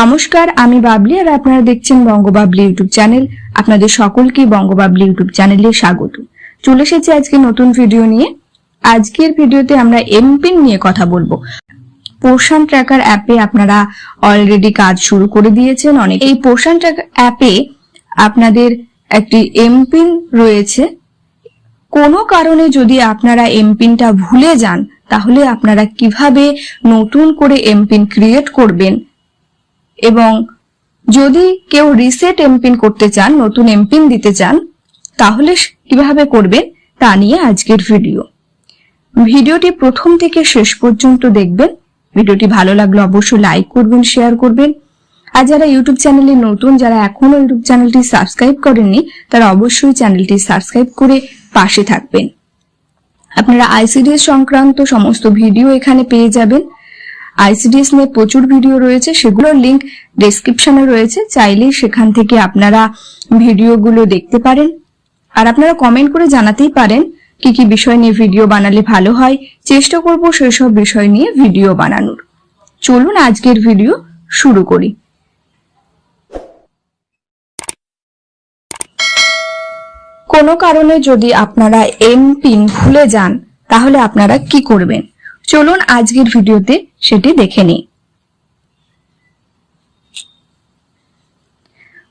নমস্কার, আমি বাবলি আর আপনারা দেখছেন বঙ্গবাবলি ইউটিউব চ্যানেল। আপনাদের সকলকে বঙ্গবাবলি ইউটিউব চ্যানেলে স্বাগত। চলে এসেছি আজকে নতুন ভিডিও নিয়ে। আজকের ভিডিওতে আমরা এমপিন নিয়ে কথা বলব। পোষণ ট্র্যাকার অ্যাপে আপনারা অলরেডি কাজ শুরু করে দিয়েছেন। অনেক এই পোষণ ট্র্যাকার অ্যাপে আপনাদের একটি এমপিন রয়েছে। কোনো কারণে যদি আপনারা এমপিনটা ভুলে যান, তাহলে আপনারা কীভাবে নতুন করে এমপিন ক্রিয়েট করবেন এবং যদি কেউ রিসেট এমপিন করতে চান, নতুন এমপিন দিতে চান, তাহলে কীভাবে করবেন তা নিয়ে আজকের ভিডিও ভিডিওটি প্রথম থেকে শেষ পর্যন্ত দেখবেন। ভিডিওটি ভালো লাগলে অবশ্যই লাইক করবেন শেয়ার করবেন। আর যারা ইউটিউব চ্যানেলে নতুন, যারা এখনও ইউটিউব চ্যানেলটি সাবস্ক্রাইব করেননি, তারা অবশ্যই চ্যানেলটি সাবস্ক্রাইব করে পাশে থাকবেন। আপনারা আইসিডিএস সংক্রান্ত সমস্ত ভিডিও এখানে পেয়ে যাবেন। আইসিডিএস নিয়ে প্রচুর ভিডিও রয়েছে, সেগুলোর লিংক ডেসক্রিপশনে রয়েছে। চাইলেই সেখান থেকে আপনারা ভিডিওগুলো দেখতে পারেন। আর আপনারা কমেন্ট করে জানাতেই পারেন কি কি বিষয় নিয়ে ভিডিও বানালে ভালো হয়। চেষ্টা করব সেসব বিষয় নিয়ে ভিডিও বানানোর। চলুন আজকের ভিডিও শুরু করি। কোনো কারণে যদি আপনারা এম পিন ভুলে যান, তাহলে আপনারা কি করবেন? চলুন আজকের ভিডিওতে সেটি দেখে নিই।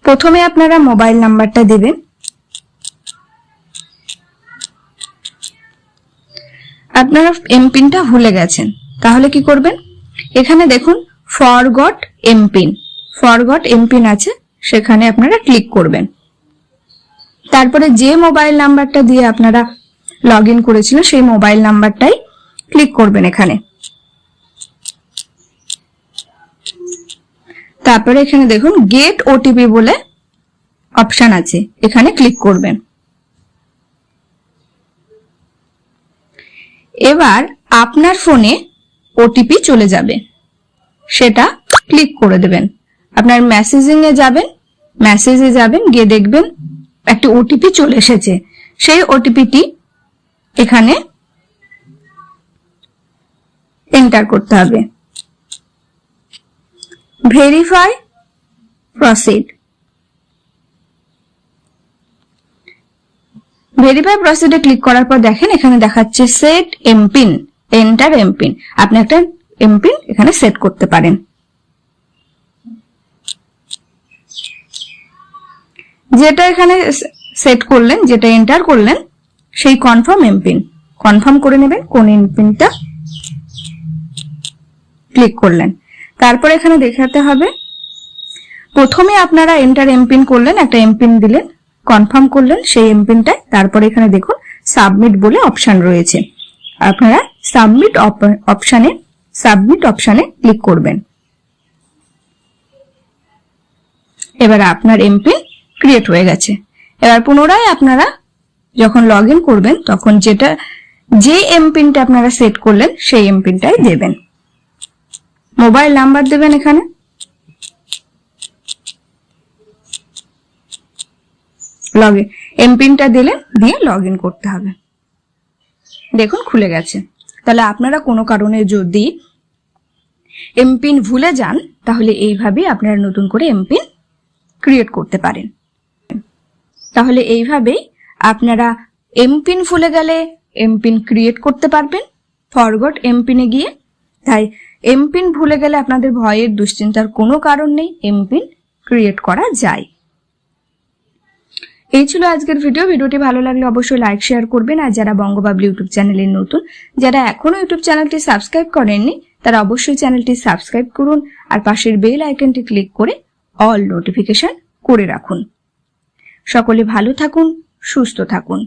প্রথমে আপনারা মোবাইল নাম্বারটা দেবেন। আপনারা এমপিনটা ভুলে গেছেন, তাহলে কি করবেন? এখানে দেখুন ফরগট এমপিন। ফরগট এমপিন আছে, সেখানে আপনারা ক্লিক করবেন। তারপরে যে মোবাইল নাম্বারটা দিয়ে আপনারা লগ ইন সেই মোবাইল নাম্বারটাই ক্লিক করবেন এখানে। তারপরে এখানে দেখুন গেট ওটিপি বলে অপশন আছে। এখানে ক্লিক করবেন। এবার আপনার ফোনে ওটিপি চলে যাবে। সেটা ক্লিক করে দেবেন। আপনার মেসেজিং এ যাবেন মেসেজে যাবেন, গিয়ে দেখবেন একটি ওটিপি চলে এসেছে। সেই ওটিপিটি এখানে এন্টার করতে হবে। ভেরিফাই প্রসিড ভেরিফাই প্রসিডে ক্লিক করার পর দেখেন এখানে দেখাচ্ছে সেট এমপিন এন্টার এমপিন আপনি একটা এমপিন এখানে সেট করতে পারেন। যেটা এখানে সেট করলেন, যেটা এন্টার করলেন, সেই কনফার্ম এমপিন কনফার্ম করে নেবেন কোন এমপিনটা ক্লিক করলেন। তারপর এখানে দেখাতে হবে, প্রথমে আপনারা এন্টার এমপিন করলেন, একটা এমপিন দিলেন কনফার্ম করলেন, সেই এমপিনটায় তারপরে এখানে দেখুন সাবমিট বলে অপশন রয়েছে। আপনারা সাবমিট অপশানে সাবমিট অপশানে ক্লিক করবেন। এবার আপনার এমপিন ক্রিয়েট হয়ে গেছে। এবার পুনরায় আপনারা যখন লগ করবেন, তখন যেটা, যে এমপিনটা আপনারা সেট করলেন, সেই এমপিনটাই দেবেন। মোবাইল নাম্বার দেবেন এখানে? লগ ইন এমপিনটা দিলে দিয়ে লগ ইন করতে হবে। দেখুন, খুলে গেছে। তাহলে আপনারা কোনো কারণে যদি এমপিন ভুলে যান, তাহলে এইভাবে আপনারা নতুন করে এমপিন ক্রিয়েট করতে পারেন। তাহলে এইভাবেই আপনারা এমপিন ভুলে গেলে এমপিন ক্রিয়েট করতে পারবেন। ফরগট এমপিনে গিয়ে তাই এমপিন ভুলে গেলে আপনাদের ভয়ের দুশ্চিন্তার কোনো কারণ নেই এমপিন ক্রিয়েট করা যায়। এই ছিল আজকের ভিডিও ভিডিওটি ভালো লাগলে অবশ্যই লাইক শেয়ার করবেন। আর যারা বঙ্গবাবলি ইউটিউব চ্যানেলের নতুন, যারা এখনও ইউটিউব চ্যানেলটি সাবস্ক্রাইব করেননি, তারা অবশ্যই চ্যানেলটি সাবস্ক্রাইব করুন আর পাশের বেল আইকনটি ক্লিক করে অল নোটিফিকেশন করে রাখুন। সকলে ভালো থাকুন, সুস্থ থাকুন।